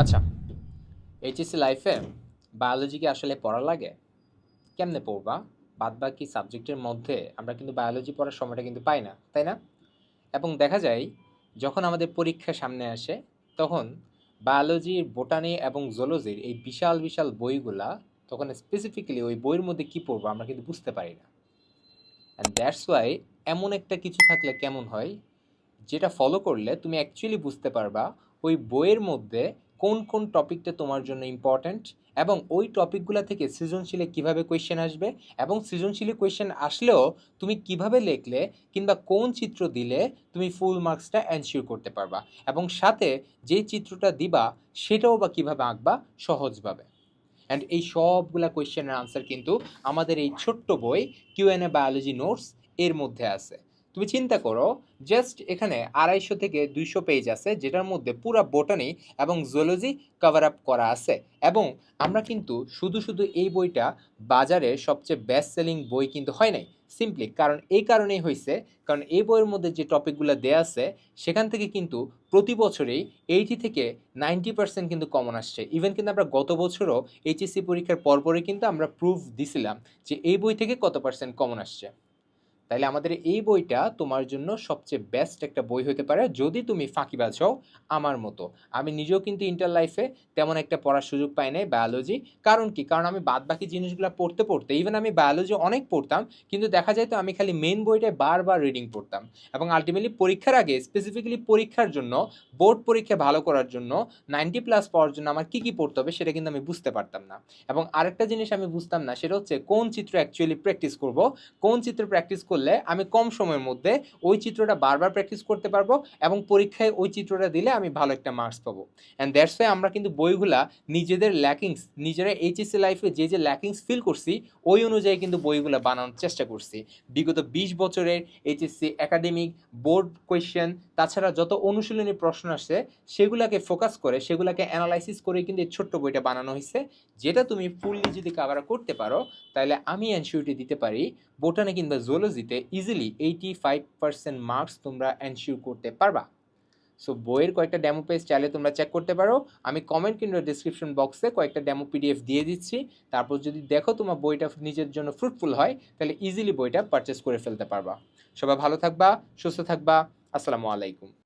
আচ্ছা। এইচএসসি লাইফে বায়োলজি কি আসলে পড়া লাগে? কেমনে পড়বা? বাদ বাকি সাবজেক্টের মধ্যে আমরা কিন্তু বায়োলজি পড়ার সময়টা কিন্তু পাই না, তাই না? এবং দেখা যায়, যখন আমাদের পরীক্ষা সামনে আসে, তখন বায়োলজির বোটানি এবং জোলজির এই বিশাল বিশাল বইগুলা, তখন স্পেসিফিক্যালি ওই বইয়ের মধ্যে কী পড়ব আমরা কিন্তু বুঝতে পারি না। অ্যান্ড দ্যাটস ওয়াই এমন একটা কিছু থাকলে কেমন হয়? যেটা ফলো করলে তুমি অ্যাকচুয়ালি বুঝতে পারবা, ওই বইয়ের মধ্যে কোন কোন টপিকটা তোমার জন্য ইম্পর্ট্যান্ট এবং ওই টপিকগুলো থেকে সৃজনশীলে কীভাবে কোয়েশ্চেন আসবে এবং সৃজনশীলে কোয়েশ্চেন আসলেও তুমি কীভাবে লিখলে কিংবা কোন চিত্র দিলে তুমি ফুল মার্কসটা অ্যানসিওর করতে পারবা এবং সাথে যে চিত্রটা দিবা সেটাও বা কীভাবে আঁকবা সহজভাবে। অ্যান্ড এই সবগুলা কোয়েশ্চেনের আনসার কিন্তু আমাদের এই ছোট্ট বই কিউএনএ বায়োলজি নোটস এর মধ্যে আছে। তুমি চিন্তা করো জাস্ট এখানে আড়াইশো থেকে দুইশো পেজ আছে, যেটার মধ্যে পুরো বোটানি এবং জুলজি কভার আপ করা আছে। এবং আমরা কিন্তু শুধু শুধু এই বইটা বাজারে সবচেয়ে বেস্ট সেলিং বই কিন্তু হয় নাই সিম্পলি কারণ এই কারণেই হয়েছে কারণ এই বইয়ের মধ্যে যে টপিকগুলো দেয়া আছে, সেখান থেকে কিন্তু প্রতি বছরেই এইটি থেকে নাইনটি পার্সেন্ট কিন্তু কমন আসছে। ইভেন কিন্তু আমরা গত বছরও এইচএসসি পরীক্ষার পরপরই কিন্তু আমরা প্রুফ দিছিলাম যে এই বই থেকে কত পার্সেন্ট কমন আসছে। তাইলে আমাদের এই বইটা তোমার জন্য সবচেয়ে বেস্ট একটা বই হতে পারে যদি তুমি ফাঁকিবাজ হও আমার মতো। আমি নিজেও কিন্তু ইন্টার লাইফে তেমন একটা পড়ার সুযোগ পাই নাই বায়োলজি কারণ কি? কারণ আমি বাদ বাকি জিনিসগুলো পড়তে পড়তে ইভেন আমি বায়োলজি অনেক পড়তাম, কিন্তু দেখা যায় তো আমি খালি মেন বইটায় বারবার রিডিং পড়তাম। এবং আলটিমেটলি পরীক্ষার আগে স্পেসিফিক্যালি পরীক্ষার জন্য বোর্ড পরীক্ষা ভালো করার জন্য নাইনটি প্লাস পাওয়ার জন্য আমার কী কী পড়তে হবে সেটা কিন্তু আমি বুঝতে পারতাম না। এবং আরেকটা জিনিস আমি বুঝতাম না, সেটা হচ্ছে কোন চিত্র অ্যাকচুয়ালি প্র্যাকটিস করব, কোন চিত্র প্র্যাকটিস করলে আমি কম সময়ের মধ্যে ওই চিত্রটা বারবার প্র্যাকটিস করতে পারব এবং পরীক্ষায় ওই চিত্রটা দিলে আমি ভালো একটা মার্কস পাবো। অ্যান্ড দ্যাটস ওয়াই আমরা কিন্তু বইগুলা নিজেদের ল্যাকিংস নিজেরা এইচএসসি লাইফে যে যে ল্যাকিংস ফিল করছি, ওই অনুযায়ী কিন্তু বইগুলো বানানোর চেষ্টা করছি। বিগত বিশ বছরের এইচএসসি একাডেমিক বোর্ড কোয়েশ্চেন তাছাড়া যত অনুশীলনী প্রশ্ন আসছে, সেগুলোকে ফোকাস করে, সেগুলোকে অ্যানালাইসিস করে কিন্তু এই ছোট্ট বইটা বানানো হয়েছে। যেটা তুমি ফুললি যদি কাভার করতে পারো, তাহলে আমি অ্যানসিউরিটি দিতে পারি বোটানি কিংবা জুলজিতে easily eighty five percent marks তোমরা এনশিওর করতে পারবা। সো বইয়ের কয়েকটা ডেমো পেজ চাইলে তোমরা চেক করতে পারো। আমি কমেন্ট কিংবা ডিসক্রিপশন বক্সে কয়েকটা ডেমো পিডিএফ দিয়ে দিচ্ছি। তারপর যদি দেখো তোমার বইটা নিজের জন্য ফ্রুটফুল হয়, তাহলে ইজিলি বইটা পারচেস করে ফেলতে পারবা। সবাই ভালো থাকবা, সুস্থ থাকবা। আসসালামু আলাইকুম।